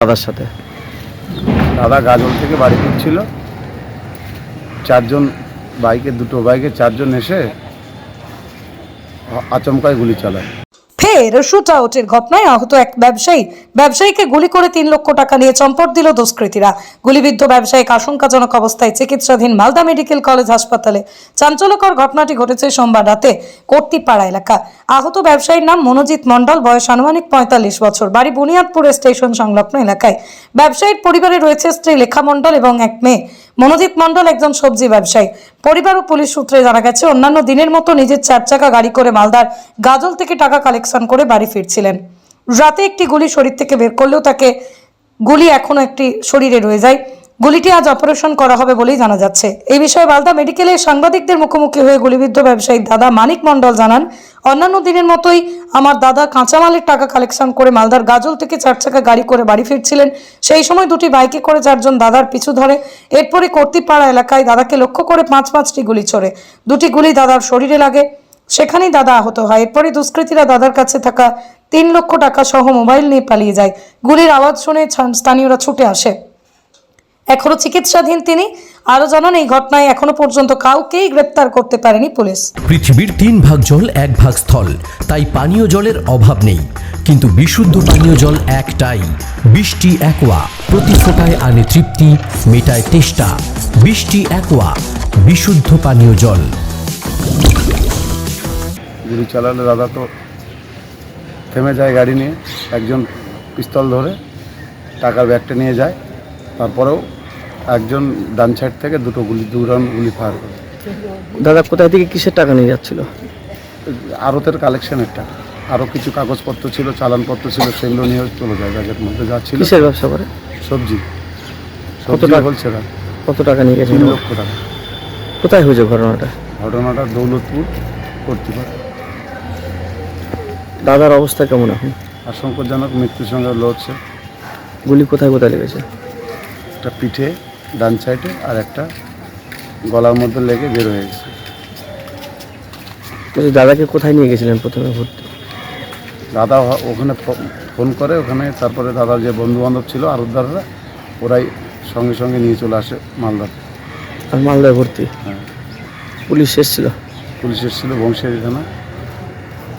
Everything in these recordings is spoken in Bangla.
দাদার সাথে। দাদা গাজল থেকে বাড়ি ফিরছিল। চারজন বাইকে, দুটো বাইকে, চারজন এসে আচমকায় গুলি চালায়। ফের শুট আউটের ঘটনায় আহত এক ব্যবসায়ী, ব্যবসায়ীকে গুলি করে তিন লক্ষ টাকা নিয়ে চম্পট দিল দুষ্কৃতীরা। গুলিবিদ্ধ ব্যবসায়িক আশঙ্কাজনক অবস্থায় চিকিৎসাধীন মালদা মেডিকেল কলেজ হাসপাতালে। চাঞ্চল্যকর ঘটনাটি ঘটেছে সোমবার রাতে কর্তিপাড়া এলাকা। আহত ব্যবসায়ীর নাম মনোজিৎ মণ্ডল, বয়স আনুমানিক পঁয়তাল্লিশ বছর, বাড়ি বুনিয়াদপুর স্টেশন সংলগ্ন এলাকায়। ব্যবসায়ীর পরিবারে রয়েছে স্ত্রী লেখা মণ্ডল এবং এক মেয়ে। মনোজিৎ মণ্ডল একজন সবজি ব্যবসায়ী। পরিবার ও পুলিশ সূত্রে জানা গেছে, অন্যান্য দিনের মতো নিজের চার চাকা গাড়ি করে মালদার গাজল থেকে টাকা কালেকশন করে বাড়ি ফিরছিলেন। রাতে একটি গুলি শরীর থেকে বের করলেও তাকে গুলি এখনও একটি শরীরে রয়ে যায়। গুলিটি আজ অপারেশন করা হবে বলেই জানা যাচ্ছে। এই বিষয়ে মালদা মেডিকেলে সাংবাদিকদের মুখোমুখি হয়ে গুলিবিদ্ধ ব্যবসায়ী দাদা মানিক মণ্ডল জানান, অন্যান্য দিনের মতোই আমার দাদা কাঁচামালের টাকা কালেকশন করে মালদার গাজল থেকে চার চাকা গাড়ি করে বাড়ি ফিরছিলেন। সেই সময় দুটি বাইকে করে চারজন দাদার পিছু ধরে। এরপরে কর্তিপাড়া এলাকায় দাদাকে লক্ষ্য করে পাঁচ পাঁচটি গুলি ছোড়ে দুটি গুলি দাদার শরীরে লাগে, সেখানেই দাদা আহত হয়। এরপরে দুষ্কৃতীরা দাদার কাছে থাকা তিন লক্ষ টাকা সহ মোবাইল নিয়ে পালিয়ে যায়। গুলির আওয়াজ শুনে স্থানীয়রা ছুটে আসে। এখনও চিকিৎসাধীন তিনি। আরও জানান এই ঘটনায় এখনও পর্যন্ত কাউকেই গ্রেপ্তার করতে পারেনি পুলিশ। পৃথিবীর তিন ভাগ জল এক ভাগ স্থল। তাই পানীয় জলের অভাব নেই। কিন্তু বিশুদ্ধ পানীয় জল একটাই। বৃষ্টি একোয়া। প্রতি ফোটায় আনে তৃপ্তি মেটায় তেষ্টা। বৃষ্টি একোয়া। বিশুদ্ধ পানীয় জল। গুলি চালালে দাদা তো থেমে যায় গাড়ি নিয়ে। একজন পিস্তল ধরে টাকার ব্যাগটা নিয়ে যায়। তারপরেও একজন ডান সাইড থেকে দুটো গুলি দু রাউন্ড গুলি ফায়ার করে। দাদা কোথায় থেকে কিসের টাকা নিয়ে যাচ্ছিল? আড়তের কালেকশন একটা। আরও কিছু কাগজপত্র ছিল চালানপত্র ছিল সেগুলো নিয়ে চলে যায় ব্যাগের মধ্যে। যা ছিল কিসের ব্যবসা করে? সবজি। কত টাকা? হোলসেলার কত টাকা নিয়ে গেছে তিন লক্ষ টাকা। কোথায় হয়েছে ঘটনাটা? ঘটনাটা দৌলতপুর করতে পারে দাদার অবস্থা কেমন এখন? আশঙ্কাজনক মৃত্যুর সঙ্গে লড়ছে। গুলি কোথায় কোথায় লেগেছে? একটা পিঠে ডান সাইডে আর একটা গলার মধ্যে লেগে বের হয়ে গেছে। বলছি দাদাকে কোথায় নিয়ে গেছিলেন প্রথমে ভর্তি? দাদা ওখানে ফোন করে ওখানে তারপরে দাদার যে বন্ধু বান্ধব ছিল আরতদাররা ওরাই সঙ্গে সঙ্গে নিয়ে চলে আসে মালদাতে আর মালদায় ভর্তি? হ্যাঁ। পুলিশ এসেছিল? পুলিশ এসেছিল বংশিয়ারি থানা।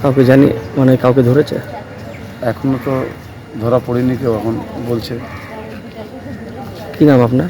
কাউকে জানি মানে কাউকে ধরেছে? এখনও তো ধরা পড়েনি কেউ এখন বলছে। কি নাম আপনার?